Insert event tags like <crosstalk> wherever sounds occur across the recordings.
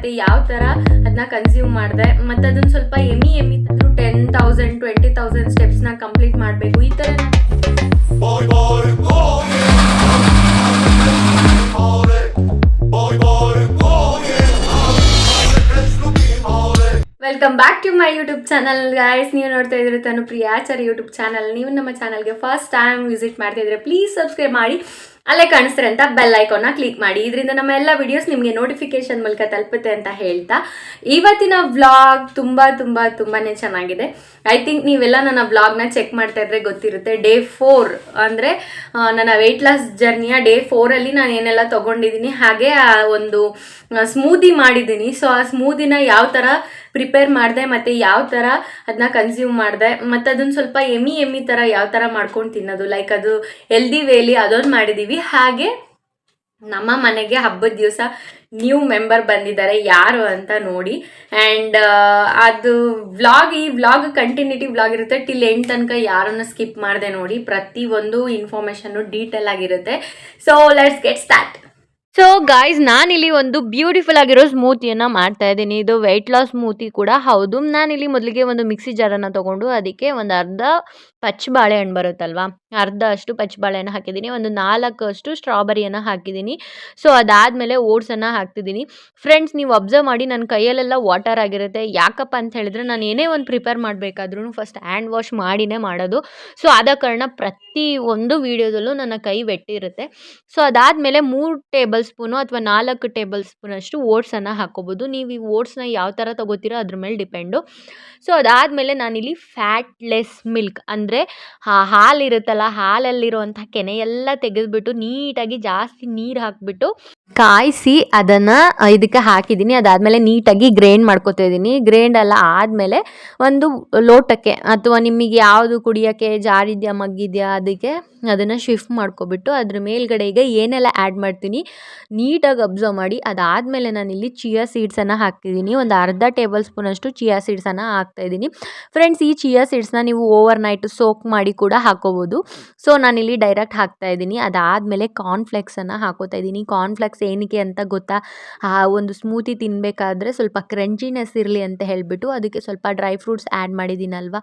ಮತ್ತು ಯಾವ ಥರ ಅದನ್ನ ಕನ್ಸ್ಯೂಮ್ ಮಾಡಿದೆ ಮತ್ತೆ ಅದನ್ನ ಸ್ವಲ್ಪ ಎಮಿ ಎಮಿ ತಂದು ಟೆನ್ ತೌಸಂಡ್ ಟ್ವೆಂಟಿ ತೌಸಂಡ್ ಸ್ಟೆಪ್ಸ್ನ ಕಂಪ್ಲೀಟ್ ಮಾಡಬೇಕು. ಈ ಥರ Mare. Welcome back to my YouTube channel guys ನೀವು ನೋಡ್ತಾ ಇದ್ರೆ ತಾನು ಪ್ರಿಯಾಚಾರ್ ಯೂಟ್ಯೂಬ್ ಚಾನಲ್ ನೀವು ನಮ್ಮ ಚಾನಲ್ಗೆ ಫಸ್ಟ್ ಟೈಮ್ ವಿಸಿಟ್ ಮಾಡ್ತಾ ಇದ್ರೆ ಪ್ಲೀಸ್ ಸಬ್ಸ್ಕ್ರೈಬ್ ಮಾಡಿ. ಅಲ್ಲೇ ಕಾಣಿಸ್ತಾರೆ ಅಂತ ಬೆಲ್ ಐಕಾನ್ನ ಕ್ಲಿಕ್ ಮಾಡಿ. ಇದರಿಂದ ನಮ್ಮ ಎಲ್ಲ ವಿಡಿಯೋಸ್ ನಿಮಗೆ ನೋಟಿಫಿಕೇಶನ್ ಮೂಲಕ ತಲುಪುತ್ತೆ ಅಂತ ಹೇಳ್ತಾ. ಇವತ್ತಿನ ವ್ಲಾಗ್ ತುಂಬ ತುಂಬ ತುಂಬಾ ಚೆನ್ನಾಗಿದೆ. ಐ ಥಿಂಕ್ ನೀವೆಲ್ಲ ನನ್ನ ವ್ಲಾಗ್ನ ಚೆಕ್ ಮಾಡ್ತಾ ಇದ್ರೆ ಗೊತ್ತಿರುತ್ತೆ. ಡೇ ಫೋರ್ ಅಂದರೆ ನನ್ನ ವೆಯ್ಟ್ ಲಾಸ್ ಜರ್ನಿಯ ಡೇ ಫೋರಲ್ಲಿ ನಾನು ಏನೆಲ್ಲ ತೊಗೊಂಡಿದ್ದೀನಿ. ಹಾಗೆ ಆ ಒಂದು ಸ್ಮೂದಿ ಮಾಡಿದ್ದೀನಿ. ಸೊ ಆ ಸ್ಮೂದಿನ ಯಾವ ಥರ ಪ್ರಿಪೇರ್ ಮಾಡಿದೆ ಮತ್ತು ಯಾವ ಥರ ಅದನ್ನ ಕನ್ಸ್ಯೂಮ್ ಮಾಡಿದೆ. ಮತ್ತು ಅದನ್ನು ಸ್ವಲ್ಪ ಎಮ್ಮಿ ಎಮ್ಮಿ ಥರ ಯಾವ ಥರ ಮಾಡ್ಕೊಂಡು ತಿನ್ನೋದು. ಲೈಕ್ ಅದು ಎಲ್ದಿ ವೇಲಿ ಅದೊಂದು ಮಾಡಿದ್ದೀವಿ ಹಾಗೆ ನಮ್ಮ ಮನೆಗೆ ಹಬ್ಬದ ದಿವಸ ನ್ಯೂ ಮೆಂಬರ್ ಬಂದಿದ್ದಾರೆ ಯಾರು ಅಂತ ನೋಡಿ. ಆ್ಯಂಡ್ ಅದು ವ್ಲಾಗ್ ಈ ವ್ಲಾಗ್ ಕಂಟಿನ್ಯೂಟಿ ವ್ಲಾಗ್ ಇರುತ್ತೆ. ಟಿಲ್ ಎಂಡ್ ತನಕ ಯಾರನ್ನು ಸ್ಕಿಪ್ ಮಾಡಿದೆ ನೋಡಿ. ಪ್ರತಿಯೊಂದು ಇನ್ಫಾರ್ಮೇಷನ್ನು ಡೀಟೇಲ್ ಆಗಿರುತ್ತೆ. So let's get start so guys ನಾನಿಲ್ಲಿ ಒಂದು ಬ್ಯೂಟಿಫುಲ್ ಆಗಿರೋ ಸ್ಮೂತಿಯನ್ನು ಮಾಡ್ತಾ ಇದ್ದೀನಿ. ಇದು ವೆಯ್ಟ್ ಲಾಸ್ ಸ್ಮೂತಿ ಕೂಡ. ಹೌದು, ನಾನಿಲ್ಲಿ ಮೊದಲಿಗೆ ಒಂದು ಮಿಕ್ಸಿ ಜಾರನ್ನು ತೊಗೊಂಡು ಅದಕ್ಕೆ ಒಂದು ಅರ್ಧ ಪಚ್ಚ ಬಾಳೆಹಣ್ಣು ಬರುತ್ತಲ್ವಾ? ಅರ್ಧ ಅಷ್ಟು ಪಚ್ಚ ಬಾಳೆಹಣ್ಣು ಹಾಕಿದ್ದೀನಿ, ಒಂದು ನಾಲ್ಕು ಅಷ್ಟು ಸ್ಟ್ರಾಬೆರಿಯನ್ನು ಹಾಕಿದ್ದೀನಿ. ಸೊ, ಅದಾದಮೇಲೆ ಓಟ್ಸನ್ನು ಹಾಕ್ತಿದ್ದೀನಿ. ಫ್ರೆಂಡ್ಸ್, ನೀವು ಅಬ್ಸರ್ವ್ ಮಾಡಿ, ನನ್ನ ಕೈಯಲ್ಲೆಲ್ಲ ವಾಟರ್ ಆಗಿರುತ್ತೆ. ಯಾಕಪ್ಪ ಅಂತ ಹೇಳಿದ್ರೆ, ನಾನು ಏನೇ ಒಂದು ಪ್ರಿಪೇರ್ ಮಾಡಬೇಕಾದ್ರೂ ಫಸ್ಟ್ ಹ್ಯಾಂಡ್ ವಾಶ್ ಮಾಡಿನೇ ಮಾಡೋದು. ಸೊ, ಆದ ಕಾರಣ ಪ್ರತಿ ಒಂದು ವೀಡಿಯೋದಲ್ಲೂ ನನ್ನ ಕೈ ವೆಟ್ಟಿರುತ್ತೆ. ಸೊ, ಅದಾದಮೇಲೆ ಮೂರು ಟೇಬಲ್ ಸ್ಪೂನು ಅಥವಾ ನಾಲ್ಕು ಟೇಬಲ್ ಸ್ಪೂನಷ್ಟು ಓಟ್ಸನ್ನು ಹಾಕ್ಕೋಬೋದು ನೀವು ಈ ಓಟ್ಸ್ನ ಯಾವ ಥರ ತೊಗೋತೀರೋ ಅದ್ರ ಮೇಲೆ ಡಿಪೆಂಡು ಸೊ, ಅದಾದಮೇಲೆ ನಾನಿಲ್ಲಿ ಫ್ಯಾಟ್ಲೆಸ್ ಮಿಲ್ಕ್ ಅಂದರೆ ಹಾಲು ಇರುತ್ತಲ್ಲ ಹಾಲಲ್ಲಿರುವಂಥ ಕೆನೆ ಎಲ್ಲ ತೆಗೆದುಬಿಟ್ಟು ನೀಟಾಗಿ ಜಾಸ್ತಿ ನೀರು ಹಾಕಿಬಿಟ್ಟು ಕಾಯಿಸಿ ಅದನ್ನು ಇದಕ್ಕೆ ಹಾಕಿದ್ದೀನಿ. ಅದಾದಮೇಲೆ ನೀಟಾಗಿ ಗ್ರೈಂಡ್ ಮಾಡ್ಕೊತಾ ಇದ್ದೀನಿ. ಗ್ರೈಂಡ್ ಎಲ್ಲ ಆದಮೇಲೆ ಒಂದು ಲೋಟಕ್ಕೆ ಅಥವಾ ನಿಮಗೆ ಯಾವುದು ಕುಡಿಯೋಕ್ಕೆ, ಜಾರಿದೆಯಾ, ಮಗ್ಗಿದೆಯಾ, ಅದಕ್ಕೆ ಅದನ್ನು ಶಿಫ್ಟ್ ಮಾಡ್ಕೊಬಿಟ್ಟು ಅದ್ರ ಮೇಲ್ಗಡೆಗೆ ಏನೆಲ್ಲ ಆ್ಯಡ್ ಮಾಡ್ತೀನಿ, ನೀಟಾಗಿ ಅಬ್ಸರ್ವ್ ಮಾಡಿ. ಅದಾದಮೇಲೆ ನಾನಿಲ್ಲಿ ಚಿಯಾ ಸೀಡ್ಸನ್ನು ಹಾಕ್ತಿದ್ದೀನಿ ಒಂದು ಅರ್ಧ ಟೇಬಲ್ ಸ್ಪೂನಷ್ಟು ಚಿಯಾ ಸೀಡ್ಸನ್ನು ಹಾಕ್ತಾಯಿದ್ದೀನಿ ಫ್ರೆಂಡ್ಸ್ ಈ ಚಿಯಾ ಸೀಡ್ಸ್ನ ನೀವು ಓವರ್ ನೈಟ್ ಸೋಕ್ ಮಾಡಿ ಕೂಡ ಹಾಕೋಬೋದು. ಸೊ ನಾನಿಲ್ಲಿ ಡೈರೆಕ್ಟ್ ಹಾಕ್ತಾ ಇದ್ದೀನಿ. ಅದಾದಮೇಲೆ ಕಾರ್ನ್ಫ್ಲೆಕ್ಸನ್ನು ಹಾಕೋತಾ ಇದ್ದೀನಿ. ಕಾರ್ನ್ಫ್ಲೆಕ್ಸ್ ಏನಕ್ಕೆ ಅಂತ ಗೊತ್ತಾ? ಆ ಒಂದು ಸ್ಮೂತಿ ತಿನ್ನಬೇಕಾದ್ರೆ ಸ್ವಲ್ಪ ಕ್ರಂಚಿನೆಸ್ ಇರಲಿ ಅಂತ ಹೇಳಿಬಿಟ್ಟು ಅದಕ್ಕೆ ಸ್ವಲ್ಪ ಡ್ರೈ ಫ್ರೂಟ್ಸ್ ಆ್ಯಡ್ ಮಾಡಿದ್ದೀನಲ್ವಾ?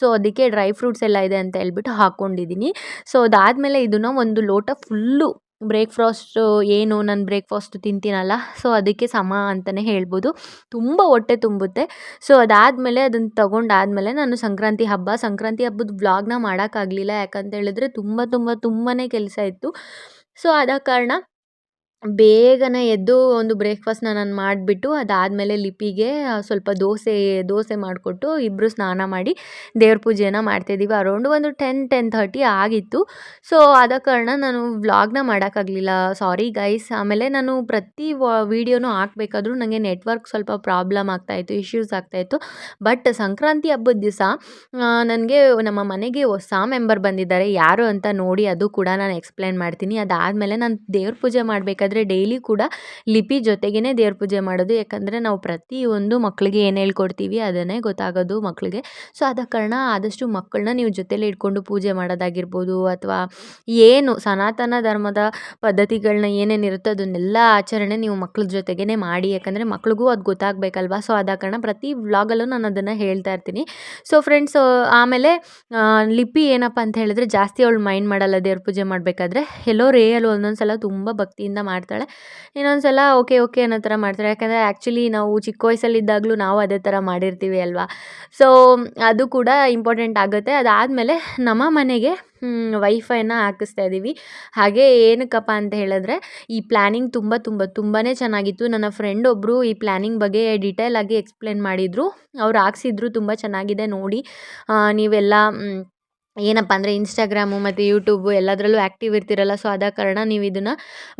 ಸೊ ಅದಕ್ಕೆ ಡ್ರೈ ಫ್ರೂಟ್ಸ್ ಎಲ್ಲ ಇದೆ ಅಂತ ಹೇಳ್ಬಿಟ್ಟು ಹಾಕ್ಕೊಂಡಿದ್ದೀನಿ ಸೊ ಅದಾದಮೇಲೆ ಇದನ್ನು ಒಂದು ಲೋಟ ಫುಲ್ಲು ಬ್ರೇಕ್ಫಾಸ್ಟು ಏನು, ನಾನು ಬ್ರೇಕ್ಫಾಸ್ಟ್ ತಿಂತೀನಲ್ಲ, ಸೊ ಅದಕ್ಕೆ ಸಮ ಅಂತಲೇ ಹೇಳ್ಬೋದು. ತುಂಬ ಹೊಟ್ಟೆ ತುಂಬುತ್ತೆ. ಸೊ ಅದಾದಮೇಲೆ ಅದನ್ನು ತೊಗೊಂಡಾದಮೇಲೆ ನಾನು ಸಂಕ್ರಾಂತಿ ಹಬ್ಬ, ಸಂಕ್ರಾಂತಿ ಹಬ್ಬದ ವ್ಲಾಗ್ನ ಮಾಡೋಕ್ಕಾಗಲಿಲ್ಲ. ಯಾಕಂತ ಹೇಳಿದ್ರೆ ತುಂಬ ತುಂಬ ತುಂಬಾ ಕೆಲಸ ಇತ್ತು. ಸೊ ಆದ ಕಾರಣ ಬೇಗನೆ ಎದ್ದು ಒಂದು ಬ್ರೇಕ್ಫಾಸ್ಟ್ನ ನಾನು ಮಾಡಿಬಿಟ್ಟು ಅದಾದಮೇಲೆ ಲಿಪಿಗೆ ಸ್ವಲ್ಪ ದೋಸೆ ದೋಸೆ ಮಾಡಿಕೊಟ್ಟು ಇಬ್ಬರು ಸ್ನಾನ ಮಾಡಿ ದೇವ್ರ ಪೂಜೆನ ಮಾಡ್ತಾಯಿದ್ದೀವಿ ಅರೌಂಡ್ ಒಂದು ಟೆನ್ ಟೆನ್ ಥರ್ಟಿ ಆಗಿತ್ತು. ಸೊ ಆದ ಕಾರಣ ನಾನು ವ್ಲಾಗ್ನ ಮಾಡೋಕ್ಕಾಗಲಿಲ್ಲ. ಸಾರಿ ಗೈಸ್ ಆಮೇಲೆ ನಾನು ಪ್ರತಿ ವೀಡಿಯೋನೂ ಹಾಕಬೇಕಾದ್ರೂ ನನಗೆ ನೆಟ್ವರ್ಕ್ ಸ್ವಲ್ಪ ಪ್ರಾಬ್ಲಮ್ ಆಗ್ತಾಯಿತ್ತು ಇಶ್ಯೂಸ್ ಆಗ್ತಾಯಿತ್ತು ಬಟ್ ಸಂಕ್ರಾಂತಿ ಹಬ್ಬದ ದಿವಸ ನನಗೆ ನಮ್ಮ ಮನೆಗೆ ಹೊಸ ಮೆಂಬರ್ ಬಂದಿದ್ದಾರೆ. ಯಾರು ಅಂತ ನೋಡಿ ಅದು ಕೂಡ ನಾನು ಎಕ್ಸ್ಪ್ಲೇನ್ ಮಾಡ್ತೀನಿ. ಅದಾದಮೇಲೆ ನಾನು ದೇವ್ರ ಪೂಜೆ ಮಾಡಬೇಕಾದ್ರೆ ಡೈಲಿ ಕೂಡ ಲಿಪಿ ಜೊತೆಗೇ ದೇವ್ರ ಪೂಜೆ ಮಾಡೋದು. ಯಾಕಂದರೆ ನಾವು ಪ್ರತಿಯೊಂದು ಮಕ್ಕಳಿಗೆ ಏನು ಹೇಳ್ಕೊಡ್ತೀವಿ ಅದನ್ನೇ ಗೊತ್ತಾಗೋದು ಮಕ್ಕಳಿಗೆ ಸೊ ಆದ ಕಾರಣ ಆದಷ್ಟು ಮಕ್ಕಳನ್ನ ನೀವು ಜೊತೆಲೇ ಇಟ್ಕೊಂಡು ಪೂಜೆ ಮಾಡೋದಾಗಿರ್ಬೋದು ಅಥವಾ ಏನು ಸನಾತನ ಧರ್ಮದ ಪದ್ಧತಿಗಳನ್ನ ಏನೇನಿರುತ್ತೋ ಅದನ್ನೆಲ್ಲ ಆಚರಣೆ ನೀವು ಮಕ್ಳ ಜೊತೆಗೇ ಮಾಡಿ. ಯಾಕಂದರೆ ಮಕ್ಳಿಗೂ ಅದು ಗೊತ್ತಾಗಬೇಕಲ್ವಾ? ಸೊ ಆದ ಕಾರಣ ಪ್ರತಿ ವ್ಲಾಗಲ್ಲೂ ನಾನು ಅದನ್ನು ಹೇಳ್ತಾ ಇರ್ತೀನಿ. ಸೊ ಫ್ರೆಂಡ್ಸ್ ಆಮೇಲೆ ಲಿಪಿ ಏನಪ್ಪ ಅಂತ ಹೇಳಿದ್ರೆ ಜಾಸ್ತಿ ಅವಳು ಮೈಂಡ್ ಮಾಡಲ್ಲ ದೇವ್ರ ಪೂಜೆ ಮಾಡಬೇಕಾದ್ರೆ. ಎಲ್ಲೋ ರೇಯಲ್ಲೂ ಒಂದೊಂದು ಸಲ ತುಂಬ ಭಕ್ತಿಯಿಂದ ಮಾಡ್ತಾಳೆ. ಇನ್ನೊಂದು ಸಲ ಓಕೆ ಓಕೆ ಅನ್ನೋ ಥರ ಮಾಡ್ತಾಳೆ. ಯಾಕಂದರೆ ಆ್ಯಕ್ಚುಲಿ ನಾವು ಚಿಕ್ಕ ವಯಸ್ಸಲ್ಲಿದ್ದಾಗಲೂ ನಾವು ಅದೇ ಥರ ಮಾಡಿರ್ತೀವಿ ಅಲ್ವಾ? ಸೊ ಅದು ಕೂಡ ಇಂಪಾರ್ಟೆಂಟ್ ಆಗುತ್ತೆ. ಅದಾದಮೇಲೆ ನಮ್ಮ ಮನೆಗೆ ವೈಫೈನ ಹಾಕಿಸ್ತಾ ಇದ್ದೀವಿ ಹಾಗೆ ಏನಕ್ಕಪ್ಪ ಅಂತ ಹೇಳಿದ್ರೆ, ಈ ಪ್ಲ್ಯಾನಿಂಗ್ ತುಂಬ ತುಂಬ ತುಂಬಾ ಚೆನ್ನಾಗಿತ್ತು. ನನ್ನ ಫ್ರೆಂಡ್ ಒಬ್ಬರು ಈ ಪ್ಲ್ಯಾನಿಂಗ್ ಬಗ್ಗೆ ಡಿಟೇಲ್ ಆಗಿ ಎಕ್ಸ್ಪ್ಲೇನ್ ಮಾಡಿದರು. ಅವ್ರು ಹಾಕ್ಸಿದ್ರು, ತುಂಬ ಚೆನ್ನಾಗಿದೆ ನೋಡಿ. ನೀವೆಲ್ಲ ಏನಪ್ಪ ಅಂದರೆ ಇನ್ಸ್ಟಾಗ್ರಾಮು ಮತ್ತು ಯೂಟ್ಯೂಬು ಎಲ್ಲದರಲ್ಲೂ ಆ್ಯಕ್ಟಿವ್ ಇರ್ತೀರಲ್ಲ ಸೊ ಆದ ಕಾರಣ ನೀವು ಇದನ್ನು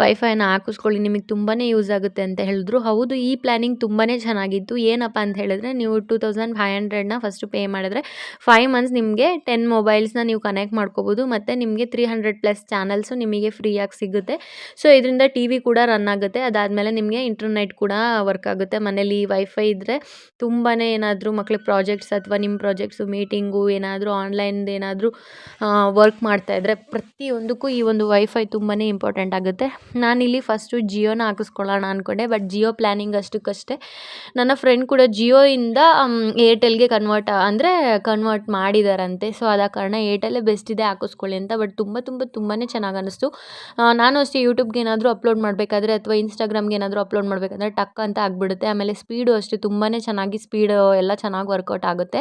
ವೈಫೈನ ಹಾಕಿಸ್ಕೊಳ್ಳಿ. ನಿಮಗೆ ತುಂಬಾ ಯೂಸ್ ಆಗುತ್ತೆ ಅಂತ ಹೇಳಿದ್ರು. ಹೌದು, ಈ ಪ್ಲ್ಯಾನಿಂಗ್ ತುಂಬಾ ಚೆನ್ನಾಗಿತ್ತು. ಏನಪ್ಪ ಅಂತ ಹೇಳಿದ್ರೆ, ನೀವು ಟೂ ತೌಸಂಡ್ ಫೈವ್ ಹಂಡ್ರೆಡ್ನ ಫಸ್ಟು ಪೇ ಮಾಡಿದ್ರೆ ಫೈವ್ ಮಂತ್ಸ್ ನಿಮಗೆ ಟೆನ್ ಮೊಬೈಲ್ಸ್ನ ನೀವು ಕನೆಕ್ಟ್ ಮಾಡ್ಕೋಬೋದು. ಮತ್ತು ನಿಮಗೆ ತ್ರೀ ಹಂಡ್ರೆಡ್ ಪ್ಲಸ್ ಚಾನಲ್ಸು ನಿಮಗೆ ಫ್ರೀಯಾಗಿ ಸಿಗುತ್ತೆ. ಸೊ ಇದರಿಂದ ಟಿ ವಿ ಕೂಡ ರನ್ ಆಗುತ್ತೆ. ಅದಾದಮೇಲೆ ನಿಮಗೆ ಇಂಟರ್ನೆಟ್ ಕೂಡ ವರ್ಕ್ ಆಗುತ್ತೆ. ಮನೇಲಿ ವೈಫೈ ಇದ್ದರೆ ತುಂಬಾ ಏನಾದರೂ ಮಕ್ಳಿಗೆ ಪ್ರಾಜೆಕ್ಟ್ಸ್ ಅಥವಾ ನಿಮ್ಮ ಪ್ರಾಜೆಕ್ಟ್ಸು ಮೀಟಿಂಗು ಏನಾದರೂ ಆನ್ಲೈನ್ದು ಏನಾದರೂ ಏನಾದರೂ ವರ್ಕ್ ಮಾಡ್ತಾಯಿದ್ರೆ ಪ್ರತಿಯೊಂದಕ್ಕೂ ಈ ಒಂದು ವೈಫೈ ತುಂಬಾ ಇಂಪಾರ್ಟೆಂಟ್ ಆಗುತ್ತೆ. ನಾನಿಲ್ಲಿ ಫಸ್ಟು ಜಿಯೋನ ಹಾಕಿಸ್ಕೊಳ್ಳೋಣ ಅಂದ್ಕೊಂಡೆ ಬಟ್ ಜಿಯೋ ಪ್ಲ್ಯಾನಿಂಗ್ ಅಷ್ಟಕ್ಕಷ್ಟೇ. ನನ್ನ ಫ್ರೆಂಡ್ ಕೂಡ ಜಿಯೋಯಿಂದ ಏರ್ಟೆಲ್ಗೆ ಕನ್ವರ್ಟ್ ಅಂದರೆ ಕನ್ವರ್ಟ್ ಮಾಡಿದಾರಂತೆ. ಸೊ ಆದ ಕಾರಣ ಏರ್ಟೆಲ್ಲೇ ಬೆಸ್ಟ್ ಇದೆ ಹಾಕಿಸ್ಕೊಳ್ಳಿ ಅಂತ ಬಟ್ ತುಂಬ ತುಂಬ ತುಂಬಾ ಚೆನ್ನಾಗಿ ಅನ್ನಿಸ್ತು ನಾನು ಅಷ್ಟೇ ಯೂಟ್ಯೂಬ್ಗೆ ಏನಾದರೂ ಅಪ್ಲೋಡ್ ಮಾಡಬೇಕಾದ್ರೆ ಅಥವಾ ಇನ್ಸ್ಟಾಗ್ರಾಮ್ಗೆ ಏನಾದರೂ ಅಪ್ಲೋಡ್ ಮಾಡಬೇಕಾದ್ರೆ ಟಕ್ ಅಂತ ಆಗಿಬಿಡುತ್ತೆ. ಆಮೇಲೆ ಸ್ಪೀಡು ಅಷ್ಟೇ ತುಂಬಾ ಚೆನ್ನಾಗಿ ಸ್ಪೀಡ್ ಎಲ್ಲ ಚೆನ್ನಾಗಿ ವರ್ಕೌಟ್ ಆಗುತ್ತೆ.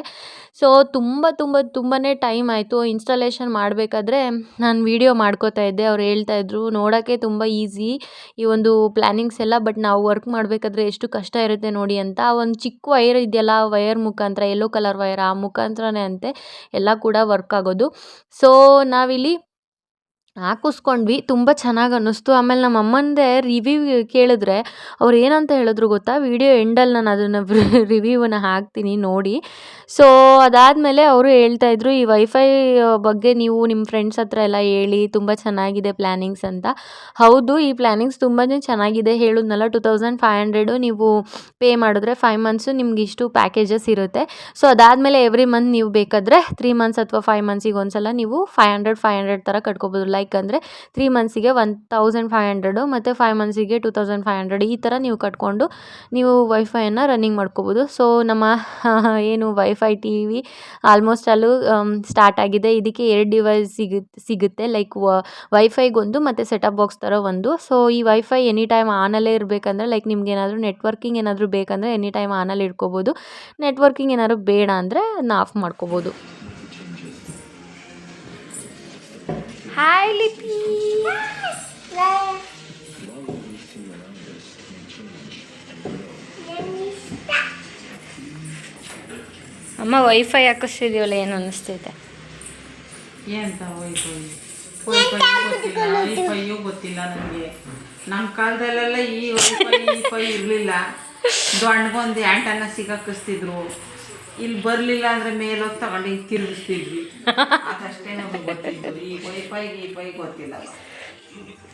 ಸೊ ತುಂಬ ತುಂಬ ತುಂಬಾ ಟೈಮ್ ಆಯಿತು. ಇನ್ಸ್ಟಾಲೇಷನ್ ಮಾಡಬೇಕಾದ್ರೆ ನಾನು ವೀಡಿಯೋ ಮಾಡ್ಕೋತಾ ಇದ್ದೆ. ಅವ್ರು ಹೇಳ್ತಾ ಇದ್ರು ನೋಡೋಕ್ಕೆ ತುಂಬ ಈಸಿ ಈ ಒಂದು ಪ್ಲ್ಯಾನಿಂಗ್ಸ್ ಎಲ್ಲ ಬಟ್ ನಾವು ವರ್ಕ್ ಮಾಡಬೇಕಾದ್ರೆ ಎಷ್ಟು ಕಷ್ಟ ಇರುತ್ತೆ ನೋಡಿ ಅಂತ. ಒಂದು ಚಿಕ್ಕ ವೈರ್ ಇದೆಯಲ್ಲ, ಆ ವೈರ್ ಮುಖಾಂತರ ಯೆಲ್ಲೋ ಕಲರ್ ವೈರ್ ಆ ಮುಖಾಂತರನೇ ಅಂತೆ, ಎಲ್ಲ ಕೂಡ ವರ್ಕ್ ಆಗೋದು. ಸೊ ನಾವಿಲ್ಲಿ ಹಾಕಿಸ್ಕೊಂಡ್ವಿ. ತುಂಬ ಚೆನ್ನಾಗಿ ಅನ್ನಿಸ್ತು. ಆಮೇಲೆ ನಮ್ಮ ಅಮ್ಮಂದೇ ರಿವ್ಯೂ ಕೇಳಿದ್ರೆ ಅವ್ರು ಏನಂತ ಹೇಳಿದ್ರು ಗೊತ್ತಾ? ವಿಡಿಯೋ ಎಂಡಲ್ಲಿ ನಾನು ಅದನ್ನು ರಿವ್ಯೂವನ್ನು ಹಾಕ್ತೀನಿ ನೋಡಿ. ಸೊ ಅದಾದಮೇಲೆ ಅವರು ಹೇಳ್ತಾ ಇದ್ರು, ಈ ವೈಫೈ ಬಗ್ಗೆ ನೀವು ನಿಮ್ಮ ಫ್ರೆಂಡ್ಸ್ ಹತ್ರ ಎಲ್ಲ ಹೇಳಿ, ತುಂಬ ಚೆನ್ನಾಗಿದೆ ಪ್ಲ್ಯಾನಿಂಗ್ಸ್ ಅಂತ. ಹೌದು, ಈ ಪ್ಲ್ಯಾನಿಂಗ್ಸ್ ತುಂಬಾ ಚೆನ್ನಾಗಿದೆ. ಹೇಳಿದ್ನಲ್ಲ ಟು ತೌಸಂಡ್ ಫೈವ್ ಹಂಡ್ರೆಡು ನೀವು ಪೇ ಮಾಡಿದ್ರೆ ಫೈವ್ ಮಂತ್ಸು ನಿಮ್ಗೆ ಇಷ್ಟು ಪ್ಯಾಕೇಜಸ್ ಇರುತ್ತೆ. ಸೊ ಅದಾದಮೇಲೆ ಎವ್ರಿ ಮಂತ್ ನೀವು ಬೇಕಾದರೆ ತ್ರೀ ಮಂತ್ಸ್ ಅಥವಾ ಫೈವ್ ಮಂತ್ಸಿಗೆ ಒಂದ್ಸಲ ನೀವು ಫೈವ್ ಹಂಡ್ರೆಡ್ ಫೈವ್ ಹಂಡ್ರೆಡ್ ಥರ ಕಟ್ಕೋಬೋದು. ಲೈಕ್ ಅಂದರೆ ತ್ರೀ ಮಂತ್ಸಿಗೆ ಒನ್ ತೌಸಂಡ್ ಫೈವ್ ಹಂಡ್ರೆಡು ಮತ್ತು ಫೈವ್ ಮಂತ್ಸಿಗೆ ಟು ತೌಸಂಡ್ ಫೈವ್ ಹಂಡ್ರೆಡ್ ಈ ಥರ ನೀವು ಕಟ್ಕೊಂಡು ನೀವು ವೈಫೈಯನ್ನು ರನ್ನಿಂಗ್ ಮಾಡ್ಕೋಬೋದು. ಸೊ ನಮ್ಮ <laughs> ಏನು ವೈಫೈ ಟಿ ವಿ ಆಲ್ಮೋಸ್ಟ್ ಅಲ್ಲೂ ಸ್ಟಾರ್ಟ್ ಆಗಿದೆ. ಇದಕ್ಕೆ ಎರಡು ಡಿವೈಸ್ ಸಿಗುತ್ತೆ. ಸಿಗುತ್ತೆ ಲೈಕ್ ವೈಫೈಗೊಂದು ಮತ್ತು ಸೆಟಪ್ ಬಾಕ್ಸ್ ಥರ ಒಂದು. ಸೊ ಈ ವೈಫೈ ಎನಿ ಟೈಮ್ ಆನಲ್ಲೇ ಇರಬೇಕಂದ್ರೆ ಲೈಕ್ ನಿಮ್ಗೆ ಏನಾದರೂ ನೆಟ್ವರ್ಕಿಂಗ್ ಏನಾದರೂ ಬೇಕಂದರೆ ಎನಿ ಟೈಮ್ ಆನಲ್ಲಿ ಇಟ್ಕೋಬೋದು. ನೆಟ್ವರ್ಕಿಂಗ್ ಏನಾದರೂ ಬೇಡ ಅಂದರೆ ಆಫ್ ಮಾಡ್ಕೋಬೋದು. ಹಾಯ್ ಲಿಪಿ ಅಮ್ಮ ವೈಫೈ ಹಾಕಿಸ್ತಿದೀವಲ್ಲ ಏನು ಅನ್ನಿಸ್ತೈತೆ? ಎಂತ ವೈಫೈ ವೈಫೈಯೂ ಗೊತ್ತಿಲ್ಲ ನನಗೆ ನಮ್ಮ ಕಾಲದಲ್ಲೆಲ್ಲ ಈ ವೈಫೈ ವೈಫೈ ಇರಲಿಲ್ಲ. ದೊಣ್ಣಗೊಂದು ಆ್ಯಂಟನ್ನ ಸಿಗಾಕಿಸ್ತಿದ್ರು. ಇಲ್ಲಿ ಬರಲಿಲ್ಲ ಅಂದರೆ ಮೇಲೋಗ್ ತಗೊಂಡು ಹಿಂಗೆ ತಿರುಗಿಸ್ತಿದ್ವಿ. ಅದಷ್ಟೇ ನಮಗೆ ಗೊತ್ತಿದ್ದು. ಈ ವೈಫೈ ಗೀಫೈ ಗೊತ್ತಿಲ್ಲ.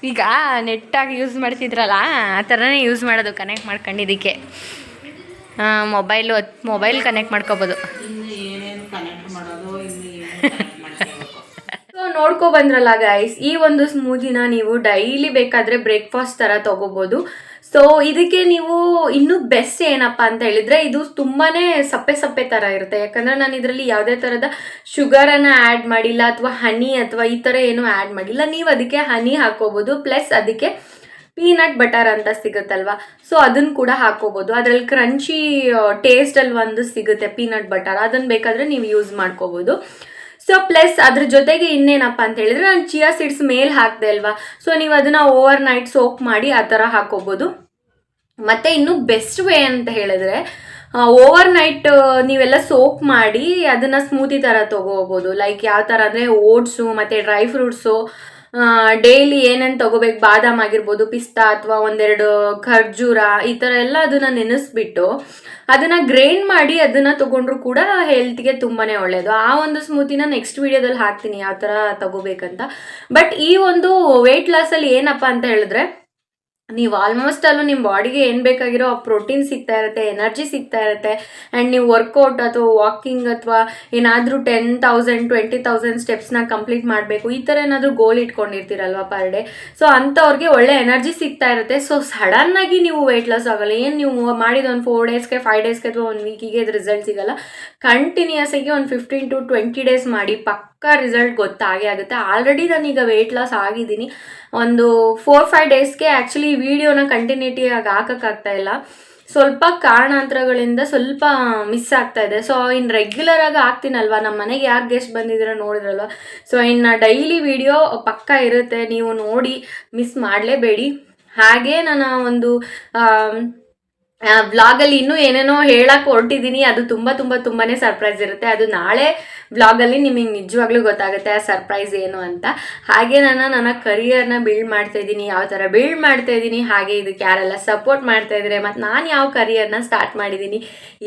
ಈಗ ನೆಟ್ಟಾಗಿ ಯೂಸ್ ಮಾಡ್ತಿದ್ರಲ್ಲ ಆ ಥರನೇ ಯೂಸ್ ಮಾಡೋದು ಕನೆಕ್ಟ್ ಮಾಡ್ಕೊಂಡಿದ್ದಕ್ಕೆ. ಮೊಬೈಲು ಮೊಬೈಲ್ ಕನೆಕ್ಟ್ ಮಾಡ್ಕೋಬೋದು. ಏನೇನು ಮಾಡೋದು ಕನೆಕ್ಟ್ ಸೊ <laughs> ನೋಡ್ಕೊ ಬಂದ್ರಲ್ಲ ಗೈಸ್ ಈ ಒಂದು ಸ್ಮೂದಿನ ನೀವು ಡೈಲಿ ಬೇಕಾದರೆ ಬ್ರೇಕ್ಫಾಸ್ಟ್ ಥರ ತೊಗೋಬೋದು. ಸೊ ಇದಕ್ಕೆ ನೀವು ಇನ್ನೂ ಬೆಸ್ಟ್ ಏನಪ್ಪ ಅಂತ ಹೇಳಿದ್ರೆ, ಇದು ತುಂಬಾನೇ ಸಪ್ಪೆ ಸಪ್ಪೆ ಥರ ಇರುತ್ತೆ. ಯಾಕಂದರೆ ನಾನು ಇದರಲ್ಲಿ ಯಾವುದೇ ಥರದ ಶುಗರನ್ನು ಆ್ಯಡ್ ಮಾಡಿಲ್ಲ, ಅಥವಾ ಹನಿ ಅಥವಾ ಈ ಥರ ಏನೂ ಆ್ಯಡ್ ಮಾಡಿಲ್ಲ. ನೀವು ಅದಕ್ಕೆ ಹನಿ ಹಾಕೋಬೋದು ಪ್ಲಸ್ ಅದಕ್ಕೆ ಪೀನಟ್ ಬಟರ್ ಅಂತ ಸಿಗುತ್ತಲ್ವಾ? ಸೊ ಅದನ್ನು ಕೂಡ ಹಾಕೋಬೋದು. ಅದರಲ್ಲಿ ಕ್ರಂಚಿ ಟೇಸ್ಟಲ್ಲಿ ಒಂದು ಸಿಗುತ್ತೆ ಪೀನಟ್ ಬಟರ್ ಅದನ್ನು ಬೇಕಾದರೆ ನೀವು ಯೂಸ್ ಮಾಡ್ಕೋಬೋದು. ಸೊ ಪ್ಲಸ್ ಅದ್ರ ಜೊತೆಗೆ ಇನ್ನೇನಪ್ಪ ಅಂತ ಹೇಳಿದ್ರೆ, ನಾನು ಚಿಯಾ ಸೀಡ್ಸ್ ಮೇಲೆ ಹಾಕಿದೆ ಅಲ್ವಾ? ಸೊ ನೀವು ಅದನ್ನು ಓವರ್ ನೈಟ್ ಸೋಕ್ ಮಾಡಿ ಆ ಥರ ಹಾಕೋಬೋದು. ಮತ್ತು ಇನ್ನು ಬೆಸ್ಟ್ ವೇ ಅಂತ ಹೇಳಿದ್ರೆ ಓವರ್ ನೈಟ್ ನೀವೆಲ್ಲ ಸೋಪ್ ಮಾಡಿ ಅದನ್ನು ಸ್ಮೂತಿ ಥರ ತೊಗೋಬೋದು. ಲೈಕ್ ಯಾವ ಥರ ಅಂದರೆ ಓಟ್ಸು ಮತ್ತು ಡ್ರೈ ಫ್ರೂಟ್ಸು ಡೈಲಿ ಏನೇನು ತೊಗೋಬೇಕು? ಬಾದಾಮ್ ಆಗಿರ್ಬೋದು, ಪಿಸ್ತಾ ಅಥವಾ ಒಂದೆರಡು ಖರ್ಜೂರ, ಈ ಥರ ಎಲ್ಲ ಅದನ್ನು ನೆನೆಸ್ಬಿಟ್ಟು ಅದನ್ನು ಗ್ರೈಂಡ್ ಮಾಡಿ ಅದನ್ನು ತೊಗೊಂಡ್ರು ಕೂಡ ಹೆಲ್ತ್ಗೆ ತುಂಬಾ ಒಳ್ಳೆಯದು ಆ ಒಂದು ಸ್ಮೂತಿನ ನೆಕ್ಸ್ಟ್ ವೀಡಿಯೋದಲ್ಲಿ ಹಾಕ್ತೀನಿ ಯಾವ ಥರ ತಗೋಬೇಕಂತ. ಬಟ್ ಈ ಒಂದು ವೆಯ್ಟ್ ಲಾಸಲ್ಲಿ ಏನಪ್ಪ ಅಂತ ಹೇಳಿದ್ರೆ ನೀವು ಆಲ್ಮೋಸ್ಟ್ ಅಲ್ಲೂ ನಿಮ್ಮ ಬಾಡಿಗೆ ಏನು ಬೇಕಾಗಿರೋ ಆ ಪ್ರೋಟೀನ್ ಸಿಗ್ತಾ ಇರುತ್ತೆ ಎನರ್ಜಿ ಸಿಗ್ತಾ ಇರುತ್ತೆ ಆ್ಯಂಡ್ ನೀವು ವರ್ಕೌಟ್ ಅಥವಾ ವಾಕಿಂಗ್ ಅಥವಾ ಏನಾದರೂ ಟೆನ್ ತೌಸಂಡ್ ಟ್ವೆಂಟಿ ತೌಸಂಡ್ ಸ್ಟೆಪ್ಸ್ನ ಕಂಪ್ಲೀಟ್ ಮಾಡಬೇಕು, ಈ ಥರ ಏನಾದರೂ ಗೋಲ್ ಇಟ್ಕೊಂಡಿರ್ತೀರಲ್ವ ಪರ್ ಡೇ ಸೊ ಅಂಥವ್ರಿಗೆ ಒಳ್ಳೆ ಎನರ್ಜಿ ಸಿಗ್ತಾ ಇರುತ್ತೆ. ಸೊ ಸಡನ್ನಾಗಿ ನೀವು ವೆಯ್ಟ್ ಲಾಸ್ ಆಗಲ್ಲ. ಏನು ನೀವು ಮಾಡಿದ ಒಂದು ಫೋರ್ ಡೇಸ್ಗೆ ಫೈವ್ ಡೇಸ್ಗೆ ಅಥವಾ ಒಂದು ವೀಕಿಗೆ ಇದು ರಿಸಲ್ಟ್ ಸಿಗಲ್ಲ. ಕಂಟಿನ್ಯೂಸ್ ಆಗಿ ಒಂದು ಫಿಫ್ಟೀನ್ ಟು ಟ್ವೆಂಟಿ ಡೇಸ್ ಮಾಡಿ, ಪಕ್ಕ ರಿಸಲ್ಟ್ ಗೊತ್ತಾಗೇ ಆಗುತ್ತೆ. ಆಲ್ರೆಡಿ ನಾನೀಗ ವೆಯ್ಟ್ ಲಾಸ್ ಆಗಿದ್ದೀನಿ. ಒಂದು ಫೋರ್ ಫೈವ್ ಡೇಸ್ಗೆ ಆ್ಯಕ್ಚುಲಿ ವಿಡಿಯೋನ ಕಂಟಿನ್ಯೂಟಿಯಾಗಿ ಹಾಕೋಕ್ಕಾಗ್ತಾ ಇಲ್ಲ. ಸ್ವಲ್ಪ ಕಾರಣಾಂತರಗಳಿಂದ ಸ್ವಲ್ಪ ಮಿಸ್ ಆಗ್ತಾ ಇದೆ. ಸೊ ಇನ್ನು ರೆಗ್ಯುಲರ್ ಆಗಿ ಹಾಕ್ತೀನಲ್ವಾ? ನಮ್ಮ ಮನೆಗೆ ಯಾರು ಗೆಸ್ಟ್ ಬಂದಿದ್ದೀರೋ ನೋಡಿದ್ರಲ್ವ? ಸೊ ಇನ್ನು ಡೈಲಿ ವಿಡಿಯೋ ಪಕ್ಕ ಇರುತ್ತೆ. ನೀವು ನೋಡಿ ಮಿಸ್ ಮಾಡಲೇಬೇಡಿ. ಹಾಗೆ ನನ್ನ ಒಂದು ವ್ಲಾಗಲ್ಲಿ ಇನ್ನೂ ಏನೇನೋ ಹೇಳಕ್ಕೆ ಹೊರಟಿದ್ದೀನಿ ಅದು ತುಂಬ ತುಂಬ ತುಂಬಾ ಸರ್ಪ್ರೈಸ್ ಇರುತ್ತೆ. ಅದು ನಾಳೆ ವ್ಲಾಗಲ್ಲಿ ನಿಮಗೆ ನಿಜವಾಗ್ಲೂ ಗೊತ್ತಾಗುತ್ತೆ ಆ ಸರ್ಪ್ರೈಸ್ ಏನು ಅಂತ. ಹಾಗೆ ನಾನು ನನ್ನ ಕರಿಯರ್ನ ಬಿಲ್ಡ್ ಮಾಡ್ತಾ ಇದ್ದೀನಿ. ಯಾವ ಥರ ಬಿಲ್ಡ್ ಮಾಡ್ತಾ ಇದ್ದೀನಿ, ಹಾಗೆ ಇದಕ್ಕೆ ಯಾರೆಲ್ಲ ಸಪೋರ್ಟ್ ಮಾಡ್ತಾ ಇದ್ರೆ, ಮತ್ತು ನಾನು ಯಾವ ಕರಿಯರ್ನ ಸ್ಟಾರ್ಟ್ ಮಾಡಿದ್ದೀನಿ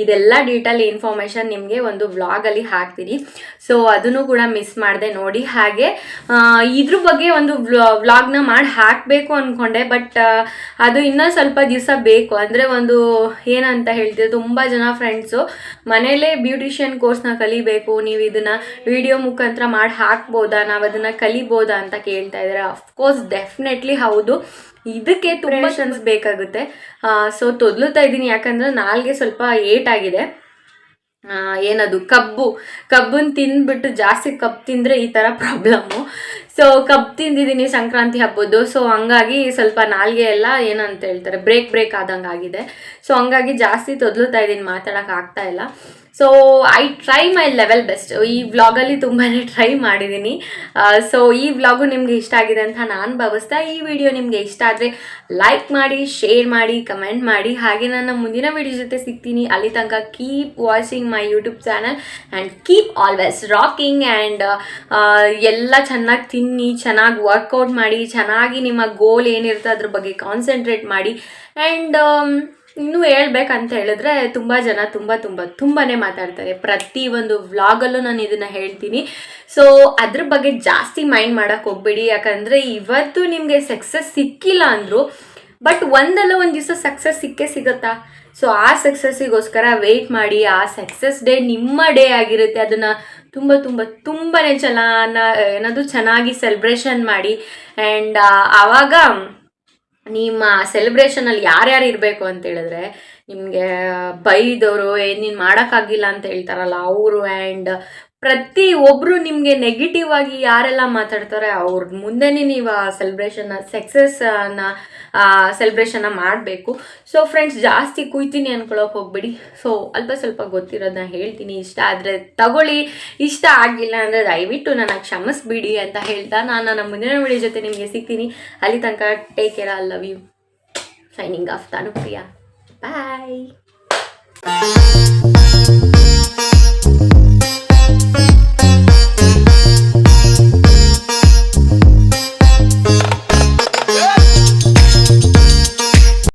ಇದೆಲ್ಲ ಡೀಟೇಲ್ ಇನ್ಫಾರ್ಮೇಷನ್ ನಿಮಗೆ ಒಂದು ವ್ಲಾಗಲ್ಲಿ ಹಾಕ್ತೀನಿ. ಸೊ ಅದನ್ನು ಕೂಡ ಮಿಸ್ ಮಾಡಿದೆ ನೋಡಿ. ಹಾಗೆ ಇದ್ರ ಬಗ್ಗೆ ಒಂದು ವ್ಲಾಗ್ನ ಮಾಡಿ ಹಾಕಬೇಕು ಅಂದ್ಕೊಂಡೆ ಬಟ್ ಅದು ಇನ್ನೂ ಸ್ವಲ್ಪ ದಿವಸ ಬೇಕು. ಅಂದರೆ ಒಂದು ಏನಂತ ಹೇಳ್ತೀವಿ ತುಂಬ ಜನ ಫ್ರೆಂಡ್ಸು ಮನೇಲೇ ಬ್ಯೂಟಿಷಿಯನ್ ಕೋರ್ಸ್ನ ಕಲಿಬೇಕು ನೀವು ಇದನ್ನು ವಿಡಿಯೋ ಮುಖಾಂತರ ಮಾಡಿ ಹಾಕ್ಬೋದಾ ನಾವು ಅದನ್ನು ಕಲಿಬೋದಾ ಅಂತ ಕೇಳ್ತಾ ಇದ್ದಾರೆ. ಅಫ್ಕೋರ್ಸ್ ಡೆಫಿನೆಟ್ಲಿ ಹೌದು. ಇದಕ್ಕೆ ತುಂಬ ಬೇಕಾಗುತ್ತೆ. ಸೊ ತೊದಲುತ್ತಾ ಇದ್ದೀನಿ ಯಾಕಂದ್ರೆ ನಾಲ್ಗೆ ಸ್ವಲ್ಪ ಏಟ್ ಆ, ಏನದು? ಕಬ್ಬು. ಕಬ್ಬನ್ನು ತಿಂದ್ಬಿಟ್ಟು ಜಾಸ್ತಿ ಕಬ್ಬು ತಿಂದರೆ ಈ ಥರ ಪ್ರಾಬ್ಲಮ್ಮು ಸೊ ಕಬ್ಬು ತಿಂದಿದ್ದೀನಿ ಸಂಕ್ರಾಂತಿ ಹಬ್ಬದ್ದು. ಸೊ ಹಂಗಾಗಿ ಸ್ವಲ್ಪ ನಾಲ್ಗೆ ಎಲ್ಲ ಏನಂತ ಹೇಳ್ತಾರೆ? ಬ್ರೇಕ್ ಬ್ರೇಕ್ ಆದಂಗೆ ಆಗಿದೆ ಸೊ ಹಂಗಾಗಿ ಜಾಸ್ತಿ ತೊದಲುತ್ತಾ ಇದ್ದೀನಿ, ಮಾತಾಡೋಕೆ ಆಗ್ತಾ ಇಲ್ಲ. So I try my level best ಈ ವ್ಲಾಗಲ್ಲಿ ತುಂಬಾ ಟ್ರೈ ಮಾಡಿದ್ದೀನಿ ಸೊ ಈ ವ್ಲಾಗು ನಿಮಗೆ ಇಷ್ಟ ಆಗಿದೆ ಅಂತ ನಾನು ಭಾವಿಸ್ತಾ ಈ ವಿಡಿಯೋ ನಿಮಗೆ ಇಷ್ಟ ಆದರೆ ಲೈಕ್ ಮಾಡಿ ಶೇರ್ ಮಾಡಿ ಕಮೆಂಟ್ ಮಾಡಿ. ಹಾಗೆ ನನ್ನ ಮುಂದಿನ ವಿಡಿಯೋ ಜೊತೆ ಸಿಗ್ತೀನಿ. ಅಲ್ಲಿ ತನಕ keep watching my YouTube channel and keep always rocking and ಎಲ್ಲ ಚೆನ್ನಾಗಿ ತಿನ್ನಿ, ಚೆನ್ನಾಗಿ ವರ್ಕೌಟ್ ಮಾಡಿ, ಚೆನ್ನಾಗಿ ನಿಮ್ಮ ಗೋಲ್ ಏನಿರುತ್ತೆ ಅದ್ರ ಬಗ್ಗೆ ಕಾನ್ಸಂಟ್ರೇಟ್ ಮಾಡಿ. ಆ್ಯಂಡ್ ಇನ್ನೂ ಹೇಳ್ಬೇಕಂತ ಹೇಳಿದ್ರೆ ತುಂಬ ಜನ ತುಂಬ ತುಂಬ ತುಂಬಾ ಮಾತಾಡ್ತಾರೆ. ಪ್ರತಿ ಒಂದು ವ್ಲಾಗಲ್ಲೂ ನಾನು ಇದನ್ನು ಹೇಳ್ತೀನಿ. ಸೊ ಅದ್ರ ಬಗ್ಗೆ ಜಾಸ್ತಿ ಮೈಂಡ್ ಮಾಡೋಕ್ಕೆ ಹೋಗ್ಬೇಡಿ. ಯಾಕಂದರೆ ಇವತ್ತು ನಿಮಗೆ ಸಕ್ಸಸ್ ಸಿಕ್ಕಿಲ್ಲ ಅಂದರು ಬಟ್ ಒಂದಲ್ಲ ಒಂದು ದಿವಸ ಸಕ್ಸಸ್ ಸಿಕ್ಕೇ ಸಿಗುತ್ತಾ? ಸೊ ಆ ಸಕ್ಸಸ್ಸಿಗೋಸ್ಕರ ವೆಯ್ಟ್ ಮಾಡಿ. ಆ ಸಕ್ಸಸ್ ಡೇ ನಿಮ್ಮ ಡೇ ಆಗಿರುತ್ತೆ. ಅದನ್ನು ತುಂಬ ತುಂಬ ತುಂಬಾ ಚೆನ್ನ ಏನದು ಚೆನ್ನಾಗಿ ಸೆಲೆಬ್ರೇಷನ್ ಮಾಡಿ. ಆ್ಯಂಡ್ ಆವಾಗ ನಿಮ್ಮ ಸೆಲೆಬ್ರೇಷನಲ್ಲಿ ಯಾರ್ಯಾರು ಇರಬೇಕು ಅಂತ ಹೇಳಿದ್ರೆ ನಿಮಗೆ ಬೈದವರು ನೀನು ಮಾಡೋಕ್ಕಾಗಿಲ್ಲ ಅಂತ ಹೇಳ್ತಾರಲ್ಲ ಅವರು ಆ್ಯಂಡ್ ಪ್ರತಿ ಒಬ್ಬರು ನಿಮಗೆ ನೆಗೆಟಿವ್ ಆಗಿ ಯಾರೆಲ್ಲ ಮಾತಾಡ್ತಾರೆ, ಅವ್ರ ಮುಂದೆನೇ ನೀವು ಆ ಸೆಲೆಬ್ರೇಷನ್ನ ಸಕ್ಸಸ್ನ ಸೆಲೆಬ್ರೇಷನ್ನ ಮಾಡಬೇಕು. ಸೊ ಫ್ರೆಂಡ್ಸ್ ಜಾಸ್ತಿ ಕುಯ್ತೀನಿ ಅನ್ಕೊಳ್ಳೋಕೆ ಹೋಗ್ಬೇಡಿ. ಸೊ ಅಲ್ಪ ಸ್ವಲ್ಪ ಗೊತ್ತಿರೋದನ್ನ ಹೇಳ್ತೀನಿ. ಇಷ್ಟ ಆದರೆ ತಗೊಳ್ಳಿ. ಇಷ್ಟ ಆಗಿಲ್ಲ ಅಂದರೆ ದಯವಿಟ್ಟು ನನ್ನ ಕ್ಷಮಿಸ್ಬಿಡಿ ಅಂತ ಹೇಳ್ತಾ ನಾನು ನನ್ನ ಮುಂದಿನ ವಿಡಿಯೋ ಜೊತೆ ನಿಮಗೆ ಸಿಗ್ತೀನಿ. ಅಲ್ಲಿ ತನಕ take care I love you signing off Tanu Priya. Bye